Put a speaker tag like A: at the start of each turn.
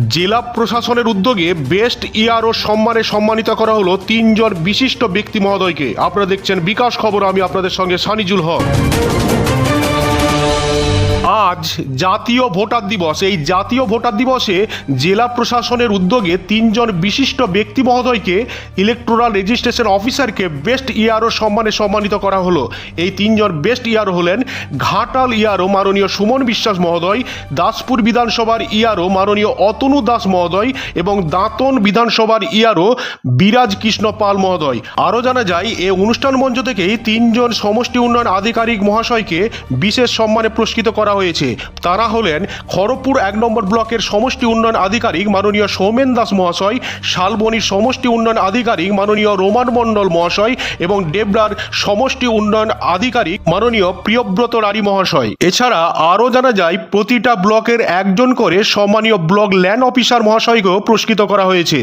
A: জেলা প্রশাসনের উদ্যোগে বেস্ট ইয়ার ও সম্মানে সম্মানিত করা হলো তিনজন বিশিষ্ট ব্যক্তি মহোদয়কে। আপনারা দেখছেন বিকাশ খবর, আমি আপনাদের সঙ্গে সানিজুল হক। আজ জাতীয় ভোটার দিবস। এই জাতীয় ভোটার দিবসে জেলা প্রশাসনের উদ্যোগে তিনজন বিশিষ্ট ব্যক্তি মহোদয়কে ইলেকট্রাল রেজিস্ট্রেশন অফিসারকে বেস্ট ইয়ারও সম্মানে সম্মানিত করা হলো। এই তিনজন বেস্ট ইয়ারও হলেন ঘাটাল ইয়ারও মাননীয় সুমন বিশ্বাস মহোদয়, দাসপুর বিধানসভার ইয়ারও মাননীয় অতনু দাস মহোদয় এবং দাঁতন বিধানসভার ইয়ারও বিরাজ কৃষ্ণ পাল মহোদয়। আরও জানা যায়, এ অনুষ্ঠান মঞ্চ থেকেই তিনজন সমষ্টি উন্নয়ন আধিকারিক মহাশয়কে বিশেষ সম্মানে পুরস্কৃত করা হয়েছে। তারা হলেন খড়গপুর এক নম্বর ব্লকের সমষ্টি উন্নয়ন আধিকারিক মাননীয় সৌমেন দাস মহাশয়, শালবনির সমষ্টি উন্নয়ন আধিকারিক মাননীয় রোমান মণ্ডল মহাশয় এবং ডেবরার সমষ্টি উন্নয়ন আধিকারিক মাননীয় প্রিয়ব্রত রানী মহাশয়। এছাড়া আরও জানা যায়, প্রতিটা ব্লকের একজন করে সম্মানীয় ব্লক ল্যান্ড অফিসার মহাশয়কেও পুরস্কৃত করা হয়েছে।